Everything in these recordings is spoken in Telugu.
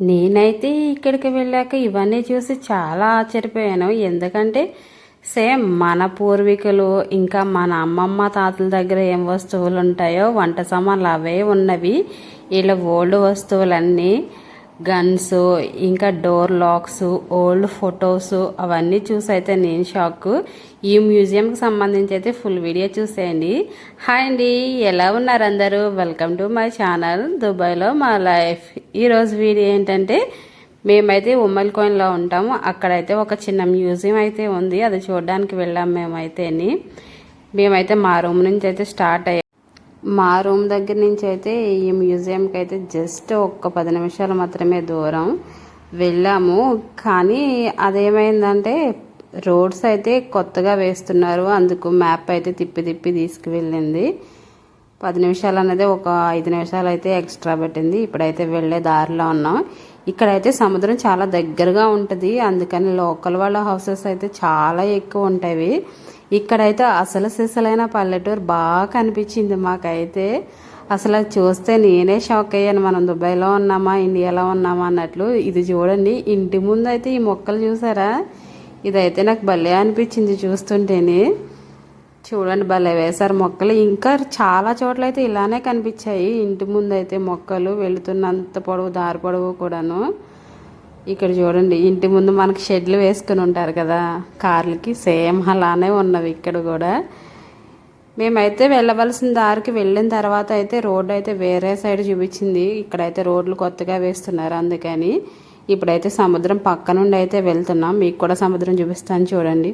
నేనైతే ఇక్కడికి వెళ్ళాక ఇవన్నీ చూసి చాలా ఆశ్చర్యపోయాను. ఎందుకంటే సేమ్ మన పూర్వీకులు ఇంకా మన అమ్మమ్మ తాతల దగ్గర ఏం వస్తువులు ఉంటాయో వంట సామాన్లు అవే ఉన్నవి. ఇలా ఓల్డ్ వస్తువులన్నీ గన్స్ ఇంకా డోర్ లాక్స్ ఓల్డ్ ఫొటోస్ అవన్నీ చూసి అయితే నేను షాక్ ఈ మ్యూజియంకి సంబంధించి అయితే ఫుల్ వీడియో చూసేయండి. హాయ్ అండి ఎలా ఉన్నారు అందరూ? వెల్కమ్ టు మై ఛానల్ దుబాయ్లో మా లైఫ్ ఈరోజు వీడియో ఏంటంటే మేమైతే ఉమ్మల్ కోయిన్లో ఉంటాము. అక్కడైతే ఒక చిన్న మ్యూజియం అయితే ఉంది. అది చూడడానికి వెళ్ళాం మేమైతేని. మేమైతే మా రూమ్ నుంచి అయితే స్టార్ట్ అయ్యాం. మా రూమ్ దగ్గర నుంచి అయితే ఈ మ్యూజియంకి అయితే జస్ట్ ఒక్క పది నిమిషాలు మాత్రమే దూరం వెళ్ళాము. కానీ అదేమైందంటే రోడ్స్ అయితే కొత్తగా వేస్తున్నారు. అందుకు మ్యాప్ అయితే తిప్పి తిప్పి తీసుకువెళ్ళింది. పది నిమిషాలు అనేది ఒక ఐదు నిమిషాలు అయితే ఎక్స్ట్రా పెట్టింది. ఇప్పుడైతే వెళ్ళే దారిలో ఉన్నాం. ఇక్కడైతే సముద్రం చాలా దగ్గరగా ఉంటుంది. అందుకని లోకల్ వాళ్ళ హౌసెస్ అయితే చాలా ఎక్కువ ఉంటాయి. ఇక్కడైతే అసలు సిసలైన పల్లెటూరు బాగా కనిపించింది మాకైతే. అసలు అది చూస్తే నేనే షాక్ అయ్యాను. మనం దుబాయ్లో ఉన్నామా ఇండియాలో ఉన్నామా అన్నట్లు. ఇది చూడండి ఇంటి ముందు అయితే ఈ మొక్కలు చూసారా? ఇదైతే నాకు భలే అనిపించింది చూస్తుంటేనే. చూడండి భలే వేశారు మొక్కలు. ఇంకా చాలా చోట్ల అయితే ఇలానే కనిపించాయి. ఇంటి ముందు అయితే మొక్కలు వెళుతున్నంత పొడవు దారి పొడవు కూడాను. ఇక్కడ చూడండి ఇంటి ముందు మనకి షెడ్లు వేసుకుని ఉంటారు కదా కార్లకి. సేమ్ అలానే ఉన్నవి ఇక్కడ కూడా. మేమైతే వెళ్ళవలసిన దారికి వెళ్ళిన తర్వాత అయితే రోడ్డు అయితే వేరే సైడ్ చూపించింది. ఇక్కడైతే రోడ్లు కొత్తగా వేస్తున్నారు అందుకని. ఇప్పుడైతే సముద్రం పక్క నుండి అయితే వెళ్తున్నాం. మీకు కూడా సముద్రం చూపిస్తాను చూడండి.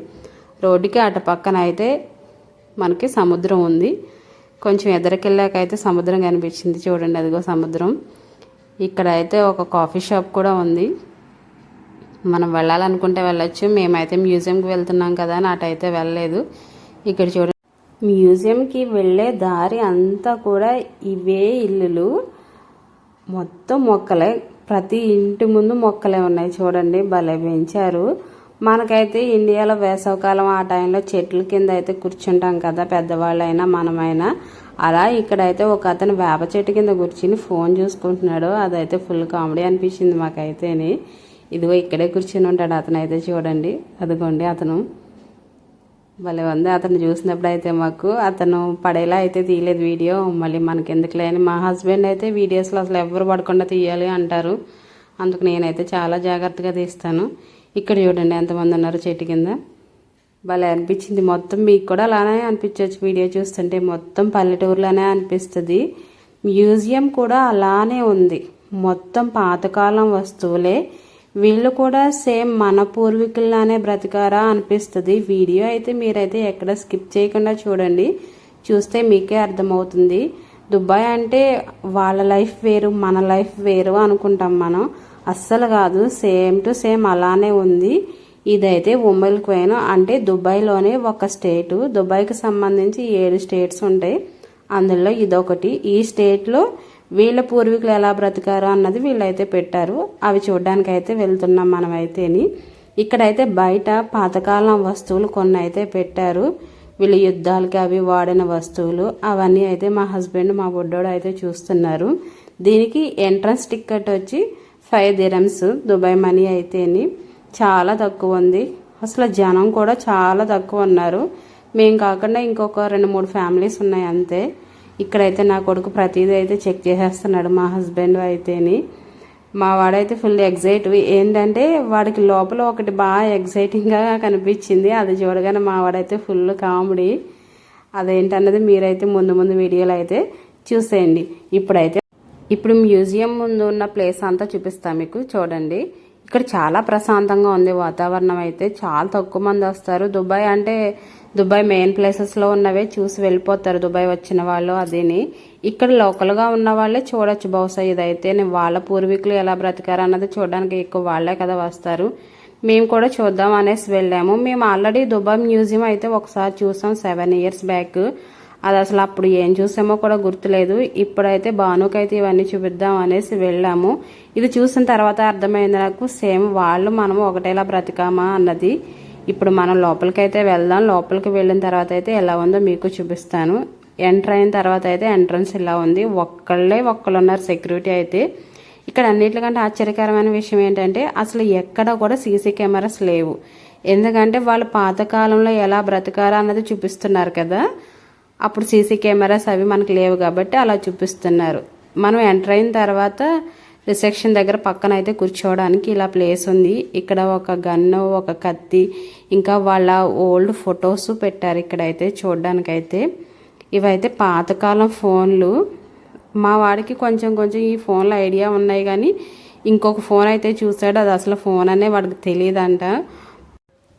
రోడ్డుకి అటు పక్కన అయితే మనకి సముద్రం ఉంది. కొంచెం ఎదరికెళ్ళాక అయితే సముద్రం కనిపించింది చూడండి అదిగో సముద్రం. ఇక్కడ అయితే ఒక కాఫీ షాప్ కూడా ఉంది. మనం వెళ్ళాలనుకుంటే వెళ్ళొచ్చు. మేమైతే మ్యూజియంకి వెళ్తున్నాం కదా అని వెళ్ళలేదు. ఇక్కడ చూడండి. మ్యూజియంకి వెళ్ళే దారి అంతా కూడా ఇవే ఇల్లులు. మొత్తం మొక్కలే. ప్రతి ఇంటి ముందు మొక్కలే ఉన్నాయి చూడండి. భలే పెంచారు. మనకైతే ఇండియాలో వేసవకాలం ఆ టైంలో చెట్ల కింద అయితే కూర్చుంటాం కదా పెద్దవాళ్ళైనా మనమైనా. అలా ఇక్కడైతే ఒక అతను వేప చెట్టు కింద కూర్చుని ఫోన్ చూసుకుంటున్నాడు. అదైతే ఫుల్ కామెడీ అనిపించింది మాకైతేని. ఇదిగో ఇక్కడే కూర్చుని ఉంటాడు అతను అయితే చూడండి. అదిగోండి అతను. భలే ఉంది. అతను చూసినప్పుడు అయితే మాకు అతను పడేలా అయితే తీయలేదు వీడియో. మళ్ళీ మనకి ఎందుకులే లేని మా హస్బెండ్ అయితే వీడియోస్లో అసలు ఎవరు పడకుండా తీయాలి అంటారు. అందుకు నేనైతే చాలా జాగ్రత్తగా తీస్తాను. ఇక్కడ చూడండి ఎంతమంది ఉన్నారు చెట్టు కింద. భలే అనిపించింది. మొత్తం మీకు కూడా అలానే అనిపించవచ్చు వీడియో చూస్తుంటే. మొత్తం పల్లెటూరులోనే అనిపిస్తుంది. మ్యూజియం కూడా అలానే ఉంది. మొత్తం పాతకాలం వస్తువులే. వీళ్ళు కూడా సేమ్ మన పూర్వీకుల్లానే బ్రతికారా అనిపిస్తుంది. వీడియో అయితే మీరైతే ఎక్కడ స్కిప్ చేయకుండా చూడండి. చూస్తే మీకే అర్థమవుతుంది. దుబాయ్ అంటే వాళ్ళ లైఫ్ వేరు మన లైఫ్ వేరు అనుకుంటాం మనం. అస్సలు కాదు సేమ్ టు సేమ్ అలానే ఉంది. ఇదైతే ఉమ్మల్ క్వైన్. అంటే దుబాయ్లోనే ఒక స్టేటు. దుబాయ్కి సంబంధించి ఏడు స్టేట్స్ ఉంటాయి. అందులో ఇదొకటి. ఈ స్టేట్లో వీళ్ళ పూర్వీకులు ఎలా బ్రతికారో అన్నది వీళ్ళైతే పెట్టారు. అవి చూడడానికి అయితే వెళ్తున్నాం మనమైతేని. ఇక్కడైతే బయట పాతకాలం వస్తువులు కొన్ని అయితే పెట్టారు. వీళ్ళు యుద్ధాలకి అవి వాడిన వస్తువులు అవన్నీ అయితే మా హస్బెండ్ మా బుడ్డోడు అయితే చూస్తున్నారు. దీనికి ఎంట్రన్స్ టికెట్ వచ్చి ఫైవ్ దిరమ్స్ దుబాయ్ మనీ అయితేని చాలా తక్కువ ఉంది. అసలు జనం కూడా చాలా తక్కువ ఉన్నారు. మేము కాకుండా ఇంకొక రెండు మూడు ఫ్యామిలీస్ ఉన్నాయి అంతే. ఇక్కడైతే నా కొడుకు ప్రతిదీ అయితే చెక్ చేసేస్తున్నాడు మా హస్బెండ్ అయితేని. మా వాడైతే ఫుల్ ఎగ్జైట్ ఏంటంటే వాడికి లోపల ఒకటి బాగా ఎగ్జైటింగ్గా కనిపించింది అది చూడగానే మా వాడైతే ఫుల్ కామెడీ. అదేంటన్నది మీరైతే ముందు ముందు వీడియోలు అయితే చూసేయండి. ఇప్పుడైతే ఇప్పుడు మ్యూజియం ముందు ఉన్న ప్లేస్ అంతా చూపిస్తాను మీకు చూడండి. ఇక్కడ చాలా ప్రశాంతంగా ఉంది వాతావరణం అయితే. చాలా తక్కువ మంది వస్తారు. దుబాయ్ అంటే దుబాయ్ మెయిన్ ప్లేసెస్లో ఉన్నవే చూసి వెళ్ళిపోతారు దుబాయ్ వచ్చిన వాళ్ళు అదిని. ఇక్కడ లోకల్గా ఉన్న వాళ్ళే చూడొచ్చు. బహుశా ఇదైతే వాళ్ళ పూర్వీకులు ఎలా బ్రతికారు అన్నది చూడడానికి ఎక్కువ వాళ్ళే కదా వస్తారు. మేము కూడా చూద్దాం అనేసి వెళ్ళాము. మేము ఆల్రెడీ దుబాయ్ మ్యూజియం అయితే ఒకసారి చూసాం. Seven years back. అది అసలు అప్పుడు ఏం చూసామో కూడా గుర్తులేదు. ఇప్పుడైతే భానుకైతే ఇవన్నీ చూపిద్దాం అనేసి వెళ్ళాము. ఇది చూసిన తర్వాత అర్థమైంది నాకు సేమ్ వాళ్ళు మనము ఒకటేలా బ్రతికామా అన్నది. ఇప్పుడు మనం లోపలికైతే వెళ్దాం. లోపలికి వెళ్ళిన తర్వాత అయితే ఎలా ఉందో మీకు చూపిస్తాను. ఎంటర్ అయిన తర్వాత అయితే ఎంట్రన్స్ ఇలా ఉంది. ఒక్కళ్ళే ఒక్కళ్ళు ఉన్నారు సెక్యూరిటీ అయితే. ఇక్కడ అన్నిటికంటే ఆశ్చర్యకరమైన విషయం ఏంటంటే అసలు ఎక్కడ కూడా సీసీ కెమెరాస్ లేవు. ఎందుకంటే వాళ్ళు పాతకాలంలో ఎలా బ్రతకారా అన్నది చూపిస్తున్నారు కదా. అప్పుడు సీసీ కెమెరాస్ అవి మనకు లేవు కాబట్టి అలా చూపిస్తున్నారు. మనం ఎంటర్ అయిన తర్వాత రిసెప్షన్ దగ్గర పక్కన అయితే కూర్చోవడానికి ఇలా ప్లేస్ ఉంది. ఇక్కడ ఒక గన్ను ఒక కత్తి ఇంకా వాళ్ళ ఓల్డ్ ఫొటోస్ పెట్టారు ఇక్కడైతే చూడడానికైతే. ఇవైతే పాతకాలం ఫోన్లు. మా వాడికి కొంచెం కొంచెం ఈ ఫోన్లో ఐడియా ఉన్నాయి కానీ ఇంకొక ఫోన్ అయితే చూసాడు అది అసలు ఫోన్ అనే వాడికి తెలియదంట.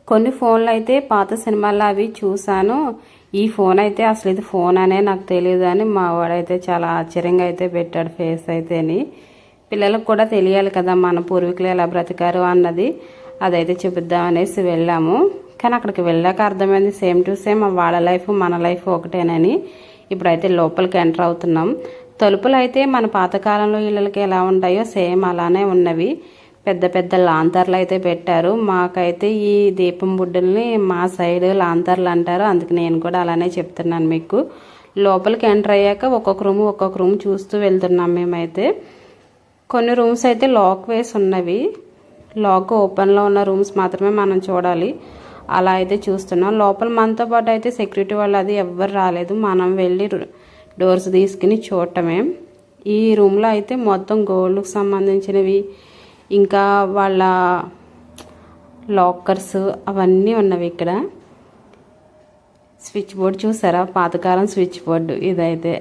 కొన్ని ఫోన్లు అయితే పాత సినిమాల్లో అవి చూశాను. ఈ ఫోన్ అయితే అసలు ఇది ఫోన్ అనే నాకు తెలియదు అని మా వాడైతే చాలా ఆశ్చర్యంగా అయితే పెట్టాడు ఫేస్ అయితేని. పిల్లలకు కూడా తెలియాలి కదా మన పూర్వీకులు ఎలా బ్రతికారు అన్నది. అదైతే చెబుద్దాం అనేసి వెళ్ళాము. కానీ అక్కడికి వెళ్ళాక అర్థమైంది సేమ్ టు సేమ్ వాళ్ళ లైఫ్ మన లైఫ్ ఒకటేనని. ఇప్పుడైతే లోపలికి ఎంటర్ అవుతున్నాం. తలుపులు అయితే మన పాతకాలంలో ఇళ్ళకి ఎలా ఉంటాయో సేమ్ అలానే ఉన్నవి. పెద్ద పెద్ద లాంతర్లు అయితే పెట్టారు. మాకైతే ఈ దీపం బుడ్డల్ని మా సైడ్ లాంతర్లు అంటారు. అందుకు నేను కూడా అలానే చెప్తున్నాను మీకు. లోపలికి ఎంటర్ అయ్యాక ఒక్కొక్క రూమ్ ఒక్కొక్క రూమ్ చూస్తూ వెళ్తున్నాం మేమైతే. కొన్ని రూమ్స్ అయితే లాక్ వేసి ఉన్నవి. లాక్ ఓపెన్లో ఉన్న రూమ్స్ మాత్రమే మనం చూడాలి. అలా అయితే చూస్తున్నాం. లోపల మనతో పాటు అయితే సెక్యూరిటీ వాళ్ళు అది ఎవ్వరు రాలేదు. మనం వెళ్ళి డోర్స్ తీసుకుని చూడటమే. ఈ రూమ్లో అయితే మొత్తం గోల్డ్కి సంబంధించినవి ఇంకా వాళ్ళ లాకర్స్ అవన్నీ ఉన్నవి ఇక్కడ. స్విచ్ బోర్డ్ చూసారా? పాతకాలం స్విచ్ బోర్డు ఇదైతే.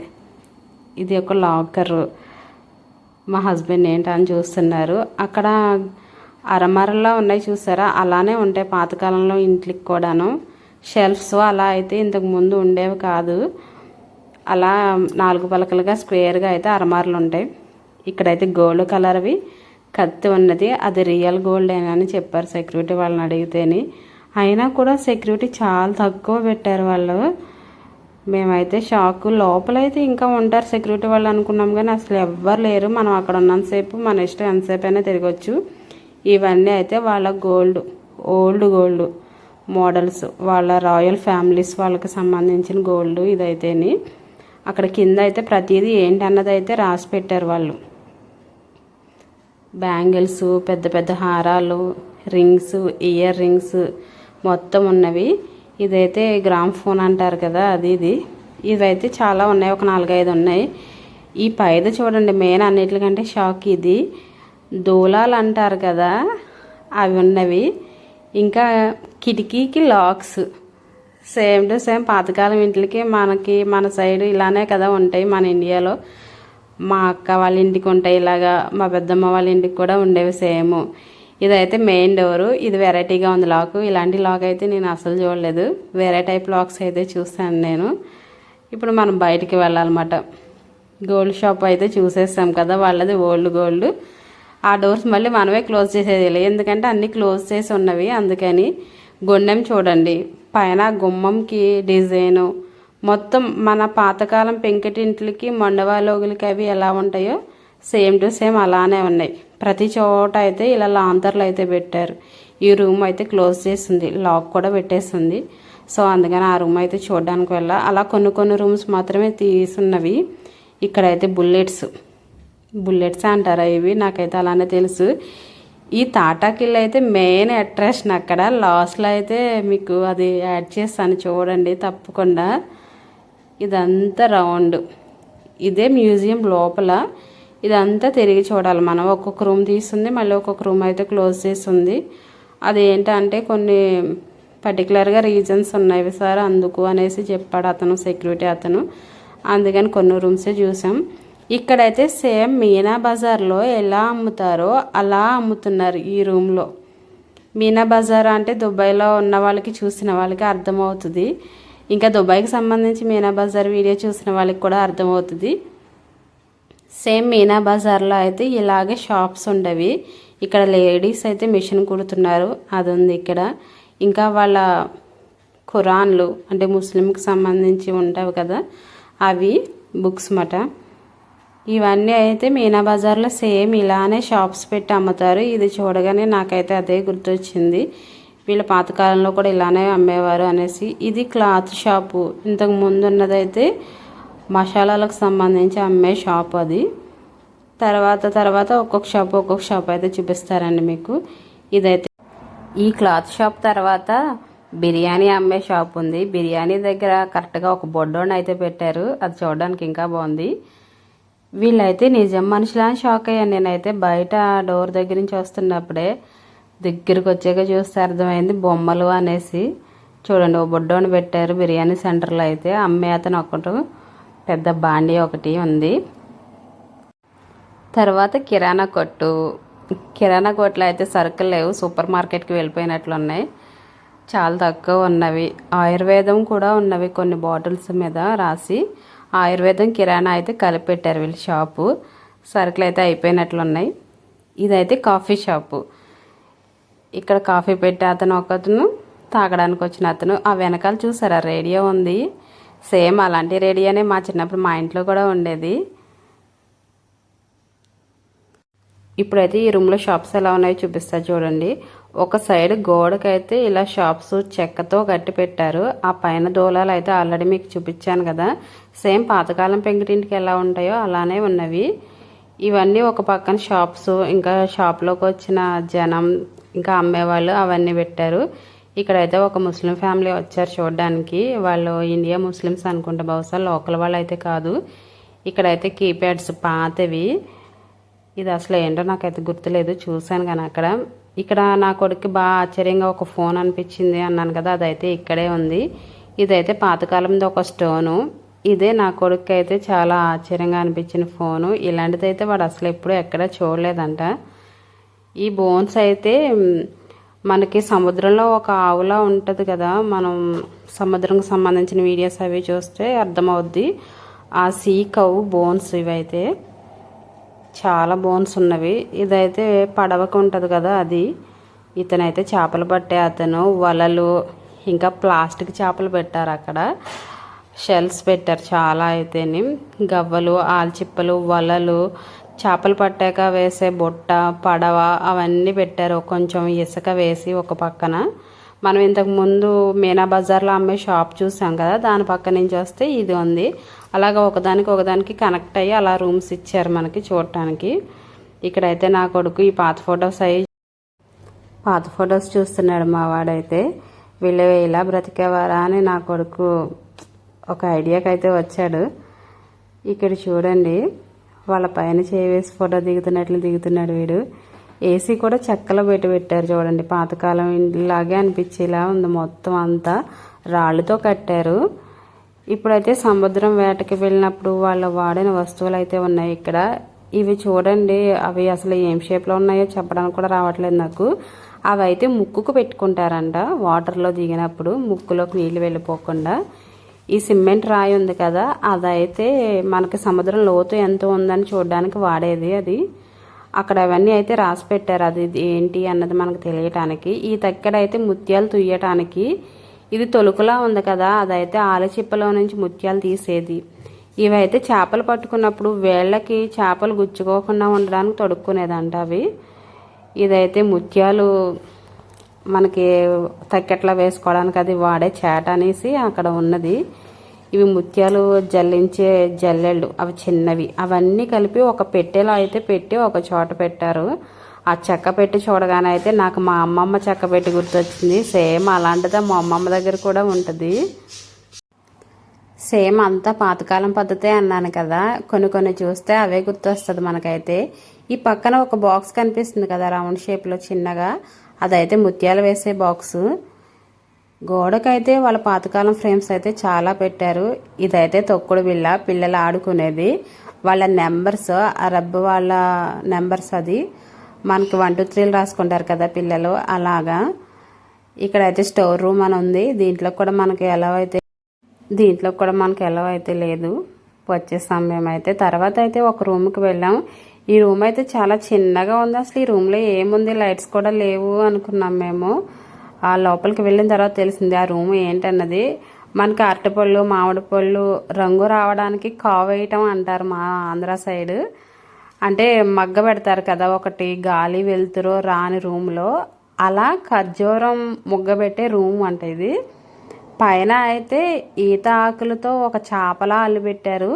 ఇది ఒక లాకర్. మా హస్బెండ్ ఏంటని చూస్తున్నారు. అక్కడ అరమరల్లో ఉన్నాయి చూసారా? అలానే ఉంటాయి పాతకాలంలో ఇంట్లోకి కూడాను. షెల్ఫ్స్ అలా అయితే ఇంతకు ముందు ఉండేవి కాదు. అలా నాలుగు పలకలుగా స్క్వేర్గా అయితే అరమార్లు ఉంటాయి. ఇక్కడైతే గోల్డ్ కలర్వి. కత్తి ఉన్నది అది రియల్ గోల్డ్ అని చెప్పారు సెక్యూరిటీ వాళ్ళని అడిగితేని. అయినా కూడా సెక్యూరిటీ చాలా తక్కువ పెట్టారు వాళ్ళు. మేమైతే షాక్ లోపలైతే ఇంకా ఉంటారు సెక్యూరిటీ వాళ్ళు అనుకున్నాం కానీ అసలు ఎవ్వరు లేరు. మనం అక్కడ ఉన్నంతసేపు మన ఇష్టం ఎంతసేపు అయినా తిరగచ్చు. ఇవన్నీ అయితే వాళ్ళ గోల్డ్ ఓల్డ్ గోల్డ్ మోడల్స్ వాళ్ళ రాయల్ ఫ్యామిలీస్ వాళ్ళకి సంబంధించిన గోల్డ్ ఇదైతేని. అక్కడ కింద అయితే ప్రతిదీ ఏంటి అన్నది అయితే రాసి పెట్టారు వాళ్ళు. బ్యాంగిల్స్ పెద్ద పెద్ద హారాలు రింగ్స్ ఇయర్ రింగ్స్ మొత్తం ఉన్నవి. ఇదైతే గ్రామ్ ఫోన్ అంటారు కదా అది ఇది. ఇవైతే చాలా ఉన్నాయి ఒక నాలుగైదు ఉన్నాయి. ఈ పైద చూడండి మెయిన్ అన్నిటికంటే షాక్ ఇది. దూలాలు అంటారు కదా అవి ఉన్నవి. ఇంకా కిటికీకి లాక్స్. సేమ్ టు సేమ్ పాతకాలం ఇంట్లకి మనకి మన సైడ్ ఇలానే కదా ఉంటాయి మన ఇండియాలో. మా అక్క వాళ్ళ ఇంటికి ఉంటాయి ఇలాగా మా పెద్దమ్మ వాళ్ళ ఇంటికి కూడా ఉండేవి సేమ్. ఇదైతే మెయిన్ డోరు. ఇది వెరైటీగా ఉంది లాక్. ఇలాంటి లాక్ అయితే నేను అసలు చూడలేదు. వేరే టైప్ లాక్స్ అయితే చూస్తాను నేను. ఇప్పుడు మనం బయటికి వెళ్ళాలన్నమాట. గోల్డ్ షాప్ అయితే చూసేస్తాం కదా వాళ్ళది ఓల్డ్ గోల్డ్. ఆ డోర్స్ మళ్ళీ మనమే క్లోజ్ చేసేది ఎందుకంటే అన్నీ క్లోజ్ చేసి ఉన్నవి. అందుకని గుండెం చూడండి. పైన గుమ్మంకి డిజైను మొత్తం మన పాతకాలం పెంకటింట్లకి మండవాలోగులకి అవి ఎలా ఉంటాయో సేమ్ టు సేమ్ అలానే ఉన్నాయి. ప్రతి చోట అయితే ఇలా లాంతర్లు అయితే పెట్టారు. ఈ రూమ్ అయితే క్లోజ్ చేసింది లాక్ కూడా పెట్టేసింది. సో అందుకని ఆ రూమ్ అయితే చూడడానికి వెళ్ళా. అలా కొన్ని కొన్ని రూమ్స్ మాత్రమే తీసున్నవి. ఇక్కడైతే బుల్లెట్స్. బుల్లెట్స్ అంటారా ఇవి? నాకైతే అలానే తెలుసు. ఈ తాటాకిల్ అయితే మెయిన్ అట్రాక్షన్ అక్కడ. లాస్ట్లో అయితే మీకు అది యాడ్ చేస్తాను చూడండి తప్పకుండా. ఇదంతా రౌండ్. ఇదే మ్యూజియం లోపల. ఇదంతా తిరిగి చూడాలి మనం. ఒక్కొక్క రూమ్ తీస్తుంది మళ్ళీ ఒక్కొక్క రూమ్ అయితే క్లోజ్ చేస్తుంది. అది ఏంటంటే కొన్ని పర్టికులర్గా రీజన్స్ ఉన్నాయి సార్ అందుకు అనేసి చెప్పాడు అతను సెక్యూరిటీ అతను. అందుకని కొన్ని రూమ్సే చూసాం. ఇక్కడైతే సేమ్ మీనా బజార్లో ఎలా అమ్ముతారో అలా అమ్ముతున్నారు ఈ రూమ్లో. మీనా బజార్ అంటే దుబాయ్లో ఉన్న వాళ్ళకి చూసిన వాళ్ళకి అర్థమవుతుంది. ఇంకా దుబాయ్కి సంబంధించి మీనా బజార్ వీడియో చూసిన వాళ్ళకి కూడా అర్థమవుతుంది. సేమ్ మీనా బజార్లో అయితే ఇలాగే షాప్స్ ఉండవి. ఇక్కడ లేడీస్ అయితే మిషన్ కుడుతున్నారు. అది ఉంది ఇక్కడ. ఇంకా వాళ్ళ ఖురాన్లు అంటే ముస్లింకి సంబంధించి ఉంటావు కదా అవి బుక్స్ మాట. ఇవన్నీ అయితే మీనా బజార్లో సేమ్ ఇలానే షాప్స్ పెట్టి అమ్ముతారు. ఇది చూడగానే నాకైతే అదే గుర్తొచ్చింది. వీళ్ళ పాతకాలంలో కూడా ఇలానే అమ్మేవారు అనేసి ఇది క్లాత్ షాపు. ఇంతకు ముందు ఉన్నదైతే మసాలాలకు సంబంధించి అమ్మే షాప్ అది. తర్వాత తర్వాత ఒక్కొక్క షాప్ ఒక్కొక్క షాప్ అయితే చూపిస్తారండి మీకు. ఇదైతే ఈ క్లాత్ షాప్ తర్వాత బిర్యానీ అమ్మే షాప్ ఉంది. బిర్యానీ దగ్గర కరెక్ట్గా ఒక బొడ్డోని అయితే పెట్టారు. అది చూడడానికి ఇంకా బాగుంది. వీళ్ళైతే నిజం మనుషులని షాక్ అయ్యాను. నేనైతే బయట డోర్ దగ్గర నుంచి వస్తున్నప్పుడే దగ్గరికి వచ్చాక చూస్తే అర్థమైంది బొమ్మలు అనేసి. చూడండి ఓ బొడ్డోని పెట్టారు బిర్యానీ సెంటర్లో అయితే. అమ్మే అతను ఒకటి పెద్ద బాండీ ఒకటి ఉంది. తర్వాత కిరాణా కొట్టు. కిరాణా కొట్లు అయితే సరుకులు లేవు సూపర్ మార్కెట్కి వెళ్ళిపోయినట్లు ఉన్నాయి. చాలా తక్కువ ఉన్నవి. ఆయుర్వేదం కూడా ఉన్నవి కొన్ని బాటిల్స్ మీద రాసి. ఆయుర్వేదం కిరాణా అయితే కలిపి పెట్టారు వీళ్ళ షాపు. సరుకులు అయితే అయిపోయినట్లు ఉన్నాయి. ఇదైతే కాఫీ షాపు. ఇక్కడ కాఫీ పెట్టే అతను ఒకతను తాగడానికి వచ్చిన అతను. ఆ వెనకాల చూసారా రేడియో ఉంది. సేమ్ అలాంటి రేడియోనే మా చిన్నప్పుడు మా ఇంట్లో కూడా ఉండేది. ఇప్పుడైతే ఈ రూమ్లో షాప్స్ ఎలా ఉన్నాయో చూపిస్తా చూడండి. ఒక సైడ్ గోడకైతే ఇలా షాప్స్ చెక్కతో కట్టి పెట్టారు. ఆ పైన దూలాలు అయితే ఆల్రెడీ మీకు చూపించాను కదా. సేమ్ పాతకాలం పెంకుటింటికి ఎలా ఉంటాయో అలానే ఉన్నవి. ఇవన్నీ ఒక పక్కన షాప్స్ ఇంకా షాప్లోకి వచ్చిన జనం ఇంకా అమ్మేవాళ్ళు అవన్నీ పెట్టారు. ఇక్కడైతే ఒక ముస్లిం ఫ్యామిలీ వచ్చారు చూడడానికి. వాళ్ళు ఇండియా ముస్లిమ్స్ అనుకుంటా బహుశా లోకల్ వాళ్ళు అయితే కాదు. ఇక్కడైతే కీప్యాడ్స్ పాతవి. ఇది అసలు ఏంటో నాకైతే గుర్తులేదు చూశాను కానీ అక్కడ. ఇక్కడ నా కొడుకు బాగా ఆశ్చర్యంగా ఒక ఫోన్ అనిపించింది అన్నాను కదా అదైతే ఇక్కడే ఉంది. ఇదైతే పాతకాలంది ఒక స్టోను. ఇదే నా కొడుకు అయితే చాలా ఆశ్చర్యంగా అనిపించిన ఫోను. ఇలాంటిదైతే వాడు అసలు ఎప్పుడు ఎక్కడ చూడలేదంట. ఈ బోన్స్ అయితే మనకి సముద్రంలో ఒక ఆవులా ఉంటుంది కదా. మనం సముద్రంకి సంబంధించిన వీడియోస్ అవి చూస్తే అర్థమవుద్ది. ఆ సీ కవ్ బోన్స్ ఇవైతే. చాలా బోన్స్ ఉన్నవి. ఇదైతే పడవకు ఉంటుంది కదా అది. ఇతనైతే చేపలు పట్టే అతను. వలలు ఇంకా ప్లాస్టిక్ చేపలు పెట్టారు అక్కడ. షెల్స్ పెట్టారు చాలా అయితేని. గవ్వలు ఆల్చిప్పలు వలలు చేపలు పట్టాక వేసే బుట్ట పడవ అవన్నీ పెట్టారు. కొంచెం ఇసుక వేసి ఒక పక్కన. మనం ఇంతకు ముందు మీనా బజార్లో అమ్మే షాప్ చూసాం కదా దాని పక్క నుంచి వస్తే ఇది ఉంది. అలాగ ఒకదానికి ఒకదానికి కనెక్ట్ అయ్యి అలా రూమ్స్ ఇచ్చారు మనకి చూడటానికి. ఇక్కడైతే నా కొడుకు ఈ పాత ఫొటోస్ అయ్యి పాత ఫొటోస్ చూస్తున్నాడు మా వాడైతే. వీళ్ళు ఇలా బ్రతికేవారా అని నా కొడుకు ఒక ఐడియాకి అయితే వచ్చాడు. ఇక్కడ చూడండి. వాళ్ళ పైన చేవేసి ఫోటో దిగుతున్నట్లు దిగుతున్నాడు వీడు. ఏసీ కూడా చెక్కలో పెట్టి పెట్టారు చూడండి. పాతకాలం లాగే అనిపించేలా ఉంది మొత్తం అంతా. రాళ్ళతో కట్టారు. ఇప్పుడైతే సముద్రం వేటకి వెళ్ళినప్పుడు వాళ్ళు వాడిన వస్తువులు అయితే ఉన్నాయి ఇక్కడ. ఇవి చూడండి అవి అసలు ఏం షేప్లో ఉన్నాయో చెప్పడానికి కూడా రావట్లేదు నాకు. అవి అయితే ముక్కుకు పెట్టుకుంటారంట వాటర్లో దిగినప్పుడు ముక్కులోకి నీళ్ళు వెళ్ళిపోకుండా. ఈ సిమెంట్ రాయి ఉంది కదా అదైతే మనకి సముద్రం లోతు ఎంత ఉందని చూడడానికి వాడేది అది. అక్కడ అవన్నీ అయితే రాసి పెట్టారు. అది ఏంటి అన్నది మనకు తెలియటానికి. ఈ తక్కడ అయితే ముత్యాలు తుయ్యటానికి. ఇది తొలుకులా ఉంది కదా అదైతే ఆలచిప్పలో నుంచి ముత్యాలు తీసేది. ఇవైతే చేపలు పట్టుకున్నప్పుడు వేళ్ళకి చేపలు గుచ్చుకోకుండా ఉండడానికి తొడుక్కునేదంట అవి. ఇదైతే ముత్యాలు మనకి తక్కెట్లా వేసుకోవడానికి అది వాడే చేట అనేసి అక్కడ ఉన్నది. ఇవి ముత్యాలు జల్లించే జల్లెళ్ళు అవి చిన్నవి. అవన్నీ కలిపి ఒక పెట్టెలో అయితే పెట్టి ఒక చోట పెట్టారు. ఆ చెక్క పెట్టి చూడగానే అయితే నాకు మా అమ్మమ్మ చెక్క పెట్టి గుర్తొచ్చింది. సేమ్ అలాంటిదే మా అమ్మమ్మ దగ్గర కూడా ఉంటుంది. సేమ్ అంతా పాతకాలం పద్ధతే అన్నాను కదా. కొన్ని కొన్ని చూస్తే అవే గుర్తొస్తుంది మనకైతే. ఈ పక్కన ఒక బాక్స్ కనిపిస్తుంది కదా రౌండ్ షేప్లో చిన్నగా. అదైతే ముత్యాలు వేసే బాక్స్. గోడకైతే వాళ్ళ పాతకాలం ఫ్రేమ్స్ అయితే చాలా పెట్టారు. ఇదైతే తొక్కుడు బిళ్ళ పిల్లలు ఆడుకునేది. వాళ్ళ నెంబర్స్ ఆ రబ్బు వాళ్ళ నెంబర్స్ అది. మనకి వన్ టూ త్రీలు రాసుకుంటారు కదా పిల్లలు అలాగా. ఇక్కడైతే స్టోర్ రూమ్ అని ఉంది. దీంట్లో కూడా మనకి ఎలా అయితే దీంట్లో కూడా మనకి ఎలా అయితే లేదు. వచ్చే సమయం అయితే తర్వాత అయితే ఒక రూమ్కి వెళ్ళాం. ఈ రూమ్ అయితే చాలా చిన్నగా ఉంది. అసలు ఈ రూమ్లో ఏముంది? లైట్స్ కూడా లేవు అనుకున్నాం మేము. ఆ లోపలికి వెళ్ళిన తర్వాత తెలిసింది ఆ రూమ్ ఏంటన్నది? మనకి అరటిపళ్ళు మామిడి పళ్ళు రంగు రావడానికి కావేయటం అంటారు మా ఆంధ్ర సైడ్. అంటే మగ్గ పెడతారు కదా ఒకటి గాలి వెలుతురు రాని రూమ్లో అలా ఖర్జూరం ముగ్గబెట్టే రూమ్ అంట ఇది. పైన అయితే ఈత ఆకులతో ఒక చేపలా అల్లు పెట్టారు.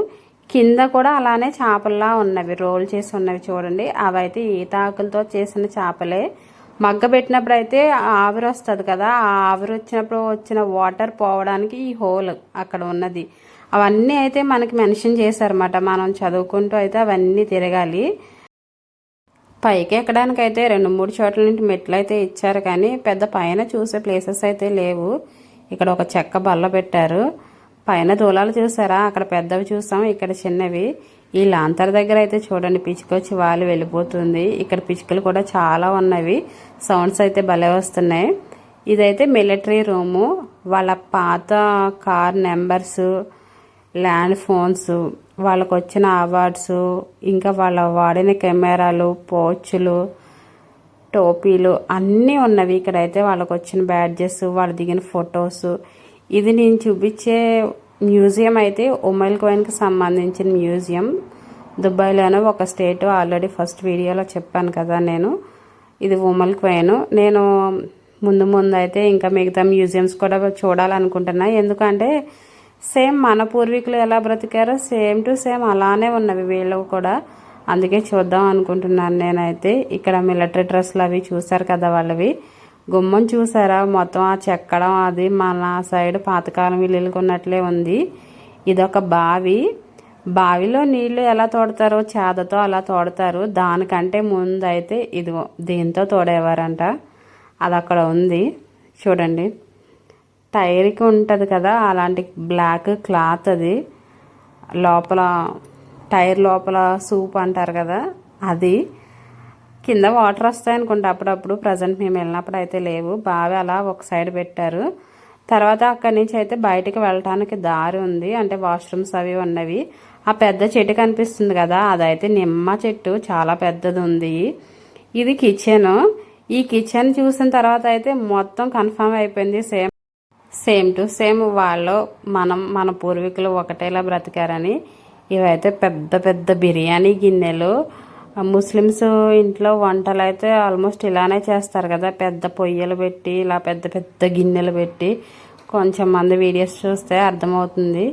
కింద కూడా అలానే చేపల్లా ఉన్నవి రోల్ చేసి ఉన్నవి చూడండి. అవైతే ఈత ఆకులతో చేసిన చేపలే. మగ్గ పెట్టినప్పుడు అయితే ఆవిరి వస్తుంది కదా ఆ ఆవిరి వచ్చినప్పుడు వచ్చిన వాటర్ పోవడానికి ఈ హోల్ అక్కడ ఉన్నది. అవన్నీ అయితే మనకి మెన్షన్ చేశారన్నమాట. మనం చదువుకుంటూ అయితే అవన్నీ తిరగాలి. పైకి ఎక్కడానికి అయితే రెండు మూడు చోట్ల నుండి మెట్లు అయితే ఇచ్చారు కానీ పెద్ద పైన చూసే ప్లేసెస్ అయితే లేవు. ఇక్కడ ఒక చెక్క బల్ల పెట్టారు. పైన దూలాలు చూసారా? అక్కడ పెద్దవి చూసాం ఇక్కడ చిన్నవి. ఈ లాంతర్ దగ్గర అయితే చూడండి పిచ్చుకొచ్చి వాళ్ళు వెళ్ళిపోతుంది. ఇక్కడ పిచ్చుకలు కూడా చాలా ఉన్నవి. సౌండ్స్ అయితే భలే వస్తున్నాయి. ఇదైతే మిలిటరీ రూము. వాళ్ళ పాత కార్ నెంబర్స్ ల్యాండ్ ఫోన్స్ వాళ్ళకు వచ్చిన అవార్డ్స్ ఇంకా వాళ్ళ వాడిన కెమెరాలు పోచులు టోపీలు అన్నీ ఉన్నవి. ఇక్కడైతే వాళ్ళకు వచ్చిన బ్యాడ్జెస్ వాళ్ళు దిగిన ఫొటోస్ ఇది నేను చూపించే మ్యూజియం అయితే ఉమైల్ కోయిన్కి సంబంధించిన మ్యూజియం. దుబాయ్లోనే ఒక స్టేట్ ఆల్రెడీ ఫస్ట్ వీడియోలో చెప్పాను కదా నేను. ఇది ఉమల్ కోయిన్. నేను ముందు ముందు అయితే ఇంకా మిగతా మ్యూజియంస్ కూడా చూడాలనుకుంటున్నా. ఎందుకంటే సేమ్ మన పూర్వీకులు ఎలా బ్రతికారో సేమ్ టు సేమ్ అలానే ఉన్నవి వీళ్ళు కూడా. అందుకే చూద్దాం అనుకుంటున్నాను నేనైతే. ఇక్కడ మిలిటరీ డ్రెస్సులు అవి చూసారు కదా వాళ్ళవి. గుమ్మం చూసారా? మొత్తం ఆ చెక్కడం అది మన సైడ్ పాతకాలం ఇల్లులకు ఉన్నట్లే ఉంది. ఇదొక బావి. బావిలో నీళ్ళు ఎలా తోడతారో చేదతో అలా తోడతారు. దానికంటే ముందు అయితే ఇది దీంతో తోడేవారంట. అది అక్కడ ఉంది. చూడండి. టైర్కి ఉంటుంది కదా అలాంటి బ్లాక్ క్లాత్ అది. లోపల టైర్ లోపల సూప్ అంటారు కదా అది. కింద వాటర్ వస్తాయి అనుకుంటా అప్పుడప్పుడు. ప్రజెంట్ మేము వెళ్ళినప్పుడు అయితే లేవు. బావి అలా ఒక సైడ్ పెట్టారు. తర్వాత అక్కడి నుంచి అయితే బయటికి వెళ్ళటానికి దారి ఉంది. అంటే వాష్రూమ్స్ అవి ఉన్నవి. ఆ పెద్ద చెట్టు కనిపిస్తుంది కదా అదైతే నిమ్మ చెట్టు. చాలా పెద్దది ఉంది. ఇది కిచెన్. ఈ కిచెన్ చూసిన తర్వాత అయితే మొత్తం కన్ఫర్మ్ అయిపోయింది. సేమ్ సేమ్ టు సేమ్ వాళ్ళు మనం మన పూర్వీకులు ఒకటేలా బ్రతికారని. ఇవైతే పెద్ద పెద్ద బిర్యానీ గిన్నెలు. ముస్లిమ్స్ ఇంట్లో వంటలు అయితే ఆల్మోస్ట్ ఇలానే చేస్తారు కదా. పెద్ద పొయ్యలు పెట్టి ఇలా పెద్ద పెద్ద గిన్నెలు పెట్టి కొంచెం మంది వీడియోస్ చూస్తే అర్థమవుతుంది.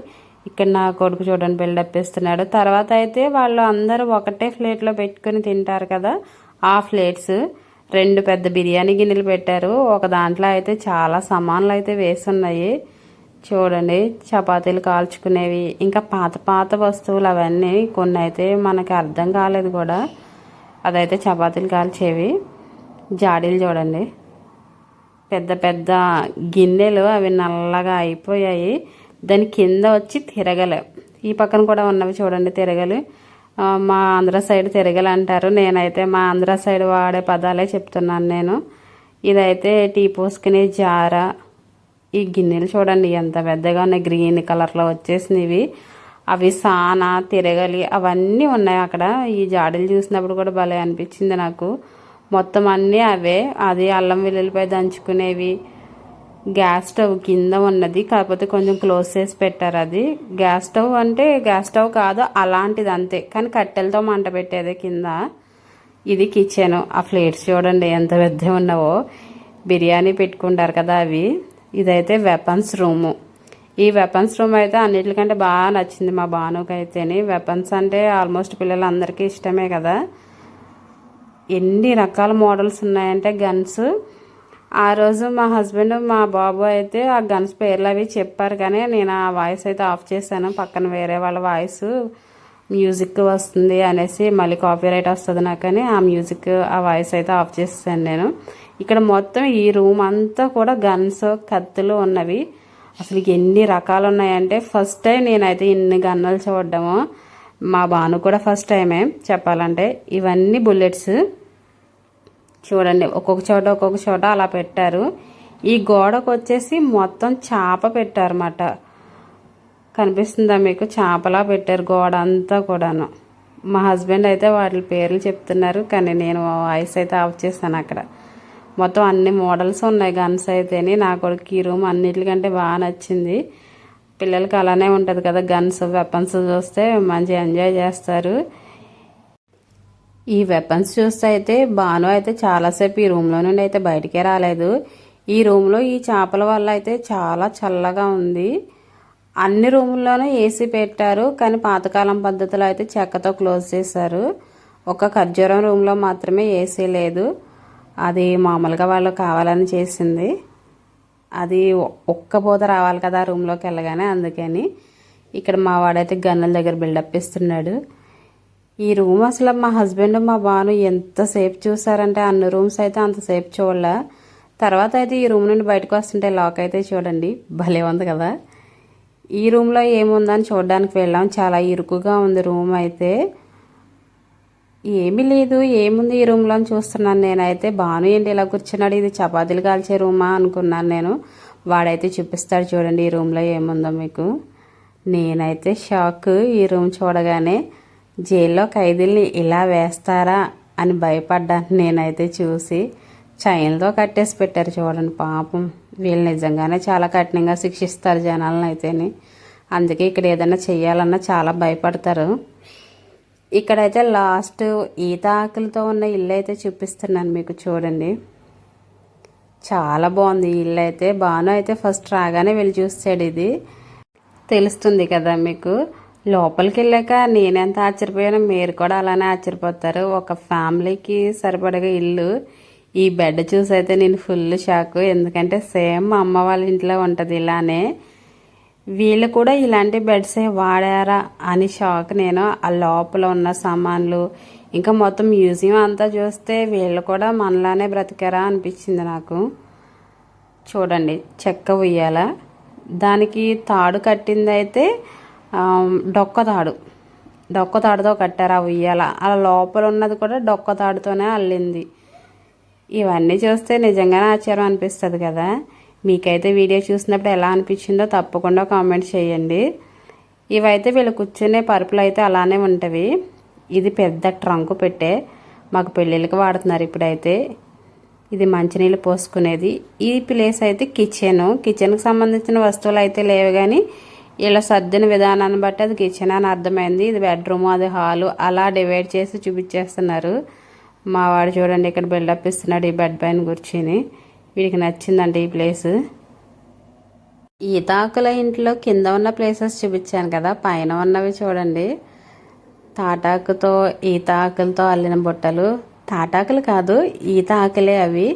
ఇక్కడ నా కొడుకు చూడండి బిల్డప్ ఇస్తున్నాడు. తర్వాత అయితే వాళ్ళు అందరూ ఒకటే ప్లేట్లో పెట్టుకుని తింటారు కదా ఆ ప్లేట్స్. రెండు పెద్ద బిర్యానీ గిన్నెలు పెట్టారు. ఒక దాంట్లో అయితే చాలా సమాన్లు అయితే వేసున్నాయి చూడండి చపాతీలు కాల్చుకునేవి ఇంకా పాత పాత వస్తువులు అవన్నీ కొన్ని అయితే మనకి అర్థం కాలేదు కూడా. అదైతే చపాతీలు కాల్చేవి. జాడీలు చూడండి. పెద్ద పెద్ద గిన్నెలు అవి నల్లగా అయిపోయాయి. దాని కింద వచ్చి తిరగలు. ఈ పక్కన కూడా ఉన్నవి చూడండి తిరగలు. మా ఆంధ్ర సైడ్ తిరగలు అంటారు. నేనైతే మా ఆంధ్ర సైడ్ వాడే పదాలే చెప్తున్నాను నేను. ఇదైతే టీ పోసుకునే జార ఈ గిన్నెలు చూడండి ఎంత పెద్దగా ఉన్నాయి. గ్రీన్ కలర్లో వచ్చేసినవి. అవి సానా తిరగలి అవన్నీ ఉన్నాయి అక్కడ. ఈ జాడీలు చూసినప్పుడు కూడా భలే అనిపించింది నాకు. మొత్తం అన్నీ అవే. అది అల్లం వెల్లుల్లిపై దంచుకునేవి. గ్యాస్ స్టవ్ కింద ఉన్నది. కాకపోతే కొంచెం క్లోజ్ చేసి పెట్టారు అది. గ్యాస్ స్టవ్ అంటే గ్యాస్ స్టవ్ కాదు అలాంటిది అంతే. కానీ కట్టెలతో మంట పెట్టేదే కింద. ఇది కిచెన్ ఆ ప్లేట్స్ చూడండి ఎంత పెద్ద ఉన్నావో. బిర్యానీ పెట్టుకుంటారు కదా అవి. ఇదైతే వెపన్స్ రూము ఈ వెపన్స్ రూమ్ అయితే అన్నిటికంటే బాగా నచ్చింది మా బానుకి అయితేని వెపన్స్ అంటే ఆల్మోస్ట్ పిల్లలందరికీ ఇష్టమే కదా. ఎన్ని రకాల మోడల్స్ ఉన్నాయంటే గన్స్ ఆ రోజు మా హస్బెండ్ మా బాబు అయితే ఆ గన్స్ పేర్లు అవి చెప్పారు కానీ నేను ఆ వాయిస్ అయితే ఆఫ్ చేశాను. పక్కన వేరే వాళ్ళ వాయిస్ మ్యూజిక్ వస్తుంది అనేసి మళ్ళీ కాపీ రైట్ వస్తుంది నాకని ఆ మ్యూజిక్ ఆ వాయిస్ అయితే ఆఫ్ చేసాను నేను. ఇక్కడ మొత్తం ఈ రూమ్ అంతా కూడా గన్స్ కత్తులు ఉన్నవి. అసలు ఎన్ని రకాలు ఉన్నాయంటే ఫస్ట్ టైం నేనైతే ఇన్ని గన్నలు చూడడము. మా బాను కూడా ఫస్ట్ టైమే చెప్పాలంటే. ఇవన్నీ బుల్లెట్స్. చూడండి ఒక్కొక్క చోట ఒక్కొక్క చోట అలా పెట్టారు. ఈ గోడకు వచ్చేసి మొత్తం చాప పెట్టారన్నమాట. కనిపిస్తుందా మీకు? చేపలా పెట్టారు గోడ అంతా కూడాను. మా హస్బెండ్ అయితే వాటి పేర్లు చెప్తున్నారు కానీ నేను వాయిస్ అయితే ఆఫ్ చేశాను అక్కడ. మొత్తం అన్ని మోడల్స్ ఉన్నాయి గన్స్ అయితేనే. నా కొడుకు ఈ రూమ్ అన్నిటికంటే బాగా నచ్చింది. పిల్లలకి అలానే ఉంటుంది కదా గన్స్ వెపన్స్ చూస్తే మంచిగా ఎంజాయ్ చేస్తారు. ఈ వెపన్స్ చూస్తే అయితే బాను అయితే చాలాసేపు ఈ రూమ్లో నుండి అయితే బయటికే రాలేదు. ఈ రూమ్లో ఈ చేపల వల్ల అయితే చాలా చల్లగా ఉంది. అన్ని రూముల్లోనూ ఏసీ పెట్టారు కానీ పాతకాలం పద్ధతిలో అయితే చెక్కతో క్లోజ్ చేశారు. ఒక ఖర్జూరం రూమ్లో మాత్రమే ఏసీ లేదు. అది మామూలుగా వాళ్ళు కావాలని చేసింది. అది ఒక్క పూత రావాలి కదా రూమ్లోకి వెళ్ళగానే అందుకని ఇక్కడ మా వాడైతే గన్నుల దగ్గర బిల్డప్ ఇస్తున్నాడు. ఈ రూమ్ అసలు మా హస్బెండ్ మా బాను ఎంతసేపు చూసారంటే అన్ని రూమ్స్ అయితే అంతసేపు చూడలే. తర్వాత అయితే ఈ రూమ్ నుండి బయటకు వస్తుంటే లాక్ అయితే చూడండి భలే ఉంది కదా. ఈ రూమ్లో ఏముందని చూడడానికి వెళ్ళాం. చాలా ఇరుకుగా ఉంది రూమ్ అయితే. ఏమీ లేదు. ఏముంది ఈ రూమ్లో చూస్తున్నాను నేనైతే. బాను ఏంటి ఇలా కూర్చున్నాడు? ఇది చపాతీలు కాల్చే రూమా అనుకున్నాను నేను. వాడైతే చూపిస్తాడు చూడండి ఈ రూమ్లో ఏముందో మీకు. నేనైతే షాక్. ఈ రూమ్ చూడగానే జైల్లో ఖైదీల్ని ఇలా వేస్తారా అని భయపడ్డాను నేనైతే చూసి. చైన్తో కట్టేసి పెట్టారు చూడండి పాపం. వీళ్ళు నిజంగానే చాలా కఠినంగా శిక్షిస్తారు జనాలను అయితేని అందుకే ఇక్కడ ఏదైనా చేయాలన్నా చాలా భయపడతారు. ఇక్కడైతే లాస్ట్ ఈత ఆకులతో ఉన్న ఇల్లు అయితే చూపిస్తున్నాను మీకు చూడండి. చాలా బాగుంది ఇల్లు అయితే బాను అయితే ఫస్ట్ రాగానే వెళ్ళి చూస్తాడు ఇది. తెలుస్తుంది కదా మీకు. లోపలికి వెళ్ళాక నేనెంత ఆశ్చర్యపోయానో మీరు కూడా అలానే ఆశ్చర్యపోతారు. ఒక ఫ్యామిలీకి సరిపడగా ఇల్లు. ఈ బెడ్ చూసి అయితే నేను ఫుల్ షాక్ ఎందుకంటే సేమ్ మా అమ్మ వాళ్ళ ఇంట్లో ఉంటుంది ఇలానే. వీళ్ళు కూడా ఇలాంటి బెడ్సే వాడారా అని షాక్ నేను. ఆ లోపల ఉన్న సామాన్లు ఇంకా మొత్తం మ్యూజియం అంతా చూస్తే వీళ్ళు కూడా మనలానే బ్రతికారా అనిపించింది నాకు. చూడండి చెక్క ఉయ్యాల. దానికి తాడు కట్టిందైతే డొక్క తాడు. డొక్క తాడుతో కట్టారు ఆ ఉయ్యాల. అలా లోపల ఉన్నది కూడా డొక్క తాడుతోనే అల్లింది. ఇవన్నీ చూస్తే నిజంగానే ఆశ్చర్యం అనిపిస్తుంది కదా. మీకైతే వీడియో చూసినప్పుడు ఎలా అనిపించిందో తప్పకుండా కామెంట్ చేయండి. ఇవైతే వీళ్ళు కూర్చునే పరుపులు అయితే అలానే ఉంటవి. ఇది పెద్ద ట్రంక్ పెట్టే. మాకు పెళ్ళిళ్ళకి వాడుతున్నారు ఇప్పుడైతే. ఇది మంచినీళ్ళు పోసుకునేది. ఈ ప్లేస్ అయితే కిచెన్. కిచెన్కి సంబంధించిన వస్తువులు అయితే లేవు కానీ ఇలా సర్దిన విధానాన్ని బట్టి అది కిచెన్ అని అర్థమైంది. ఇది బెడ్రూమ్ అది హాలు అలా డివైడ్ చేసి చూపించేస్తున్నారు. మా వాడు చూడండి ఇక్కడ బిల్డప్ ఇస్తున్నాడు ఈ బెడ్ పైన కూర్చుని. వీడికి నచ్చిందండి ఈ ప్లేస్. ఈతాకుల ఇంట్లో కింద ఉన్న ప్లేసెస్ చూపించాను కదా పైన ఉన్నవి చూడండి. తాటాకుతో ఈత ఆకులతో అల్లిన బుట్టలు. తాటాకులు కాదు ఈత ఆకులే అవి.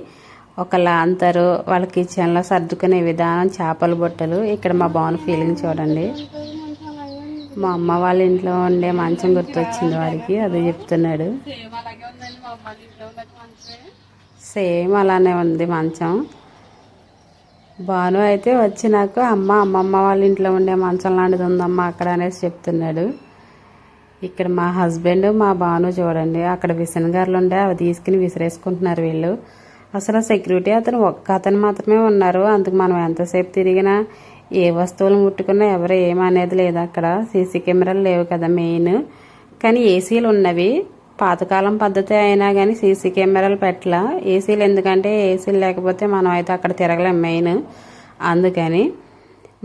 ఒకలా అంతరు వాళ్ళ కిచెన్లో సర్దుకునే విధానం చేపల బుట్టలు. ఇక్కడ మా బాగున్న ఫీలింగ్ చూడండి. మా అమ్మ వాళ్ళ ఇంట్లో ఉండే మంచం గుర్తొచ్చింది వారికి అది చెప్తున్నాడు. సేమ్ అలానే ఉంది మంచం. భాను అయితే వచ్చి నాకు అమ్మ అమ్మమ్మ వాళ్ళ ఇంట్లో ఉండే మంచం లాంటిది ఉందమ్మా అక్కడ అనేసి చెప్తున్నాడు. ఇక్కడ మా హస్బెండ్ మా భాను చూడండి అక్కడ విసనగారులు ఉండే అవి తీసుకుని విసిరేసుకుంటున్నారు వీళ్ళు. అసలు సెక్యూరిటీ అతను ఒక్క అతను మాత్రమే ఉన్నారు. అందుకు మనం ఎంతసేపు తిరిగినా ఏ వస్తువులు ముట్టుకున్నా ఎవరు ఏమనేది లేదు అక్కడ. సీసీ కెమెరాలు లేవు కదా మెయిన్. కానీ ఏసీలు ఉన్నవి. పాతకాలం పద్ధతి అయినా కానీ సీసీ కెమెరాలు పెట్టలా. ఏసీలు ఎందుకంటే ఏసీలు లేకపోతే మనం అయితే అక్కడ తిరగలేం మెయిన్. అందుకని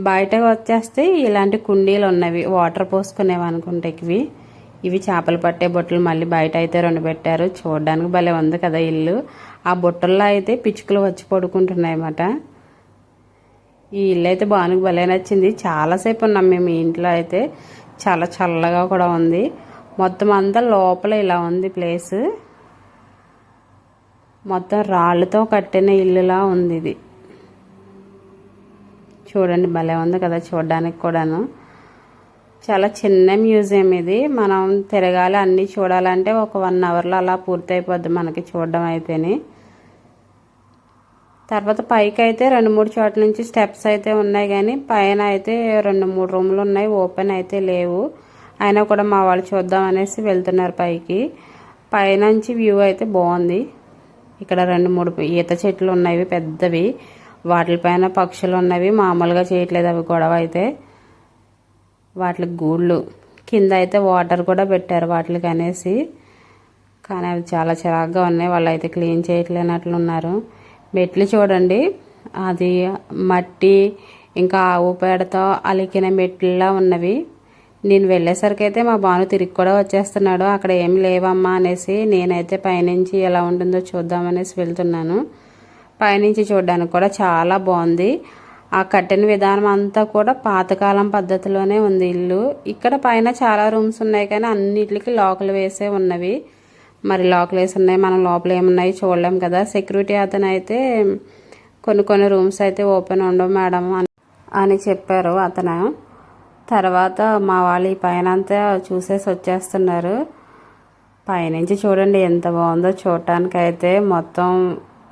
బయట వచ్చేస్తే ఇలాంటి కుండీలు ఉన్నవి వాటర్ పోసుకునేవి అనుకుంటే ఇవి. ఇవి చేపలు పట్టే బొట్టలు మళ్ళీ బయట అయితే రెండు పెట్టారు. చూడడానికి భలే ఉంది కదా ఇల్లు. ఆ బుట్టల్లో అయితే పిచ్చుకలు వచ్చి పడుకుంటున్నాయి అన్నమాట. ఈ ఇల్లు అయితే బానుకు భలే నచ్చింది. చాలాసేపు ఉన్నాం మేము ఈ ఇంట్లో అయితే. చాలా చల్లగా కూడా ఉంది. మొత్తం అంతా లోపల ఇలా ఉంది ప్లేస్. మొత్తం రాళ్ళతో కట్టిన ఇల్లులా ఉంది ఇది. చూడండి భలే ఉంది కదా చూడడానికి కూడాను. చాలా చిన్న మ్యూజియం ఇది. మనం తిరగాలి అన్నీ చూడాలంటే ఒక వన్ అవర్లో అలా పూర్తి అయిపోద్ది మనకి చూడడం అయితేనే. తర్వాత పైకి అయితే రెండు మూడు చోట్ల నుంచి స్టెప్స్ అయితే ఉన్నాయి కానీ పైన అయితే రెండు మూడు రూములు ఉన్నాయి ఓపెన్ అయితే లేవు. అయినా కూడా మా వాళ్ళు చూద్దాం అనేసి వెళ్తున్నారు పైకి. పైనుంచి వ్యూ అయితే బాగుంది. ఇక్కడ రెండు మూడు ఈత చెట్లు ఉన్నవి పెద్దవి. వాటిపైన పక్షులు ఉన్నవి. మామూలుగా చేయట్లేదు అవి గొడవ అయితే. వాటికి గూళ్ళు. కింద అయితే వాటర్ కూడా పెట్టారు వాటికి అనేసి. కానీ అవి చాలా చిరాగ్గా ఉన్నాయి. వాళ్ళు అయితే క్లీన్ చేయట్లేనట్లు ఉన్నారు. మెట్లు చూడండి. అది మట్టి ఇంకా ఆవు పేడతో అలికిన మెట్లులా ఉన్నవి. నేను వెళ్ళేసరికి అయితే మా బాను తిరిగి కూడా వచ్చేస్తున్నాడు. అక్కడ ఏం లేవమ్మా అనేసి నేనైతే పైనుంచి ఎలా ఉంటుందో చూద్దామనేసి వెళ్తున్నాను. పైనుంచి చూడడానికి కూడా చాలా బాగుంది. ఆ కట్టిన విధానం అంతా కూడా పాతకాలం పద్ధతిలోనే ఉంది ఇల్లు. ఇక్కడ పైన చాలా రూమ్స్ ఉన్నాయి కానీ అన్నిటికి లోకలు వేసే ఉన్నవి. మరి లోకలు వేసి ఉన్నాయి. మనం లోపల ఏమున్నాయి చూడలేం కదా. సెక్యూరిటీ అతను అయితే కొన్ని కొన్ని రూమ్స్ అయితే ఓపెన్ ఉండవు మేడం అని చెప్పారు అతను. తర్వాత మా వాళ్ళు ఈ పైన అంతా చూసేసి వచ్చేస్తున్నారు. పైనుంచి చూడండి ఎంత బాగుందో చూడటానికి అయితే మొత్తం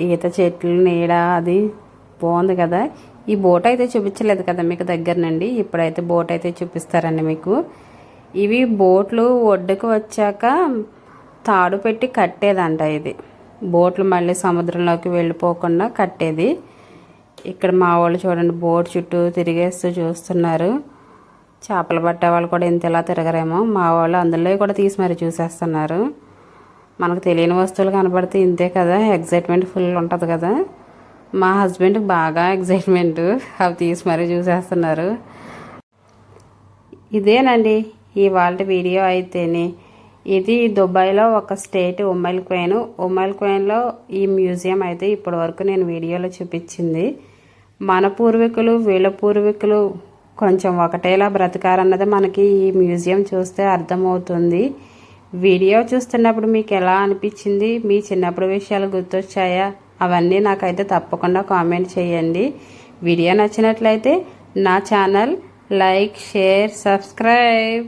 ఈత చెట్లు నీడ అది బాగుంది కదా. ఈ బోట్ అయితే చూపించలేదు కదా మీకు దగ్గర నుండి? ఇప్పుడైతే బోట్ అయితే చూపిస్తారండి మీకు. ఇవి బోట్లు ఒడ్డుకు వచ్చాక తాడు పెట్టి కట్టేదంట ఇది. బోట్లు మళ్ళీ సముద్రంలోకి వెళ్ళిపోకుండా కట్టేది. ఇక్కడ మా వాళ్ళు చూడండి బోట్ చుట్టూ తిరిగేస్తూ చూస్తున్నారు. చేపలు పట్టే వాళ్ళు కూడా ఇంత ఇలా తిరగరేమో. మా వాళ్ళు అందులో కూడా తీసి మరి చూసేస్తున్నారు. మనకు తెలియని వస్తువులు కనబడితే ఇంతే కదా ఎగ్జైట్మెంట్ ఫుల్ ఉంటుంది కదా. మా హస్బెండ్కి బాగా ఎగ్జైట్మెంట్ అవి తీసి మరీ చూసేస్తున్నారు. ఇదేనండి ఇవాళ వీడియో అయితేనే. ఇది దుబాయ్లో ఒక స్టేట్ ఉమ్మల్ క్వైన్. ఉమ్మల్ క్వైన్లో ఈ మ్యూజియం అయితే ఇప్పటి వరకు నేను వీడియోలో చూపించింది. మన పూర్వీకులు వీళ్ళ పూర్వీకులు కొంచెం ఒకటేలా బ్రతకారన్నది మనకి ఈ మ్యూజియం చూస్తే అర్థమవుతుంది. వీడియో చూస్తున్నప్పుడు మీకు ఎలా అనిపించింది? మీ చిన్నప్పుడు విషయాలు గుర్తొచ్చాయా? అవన్నీ నాకైతే తప్పకుండా కామెంట్ చేయండి. వీడియో నచ్చినట్లయితే నా ఛానల్ లైక్ షేర్ సబ్స్క్రైబ్.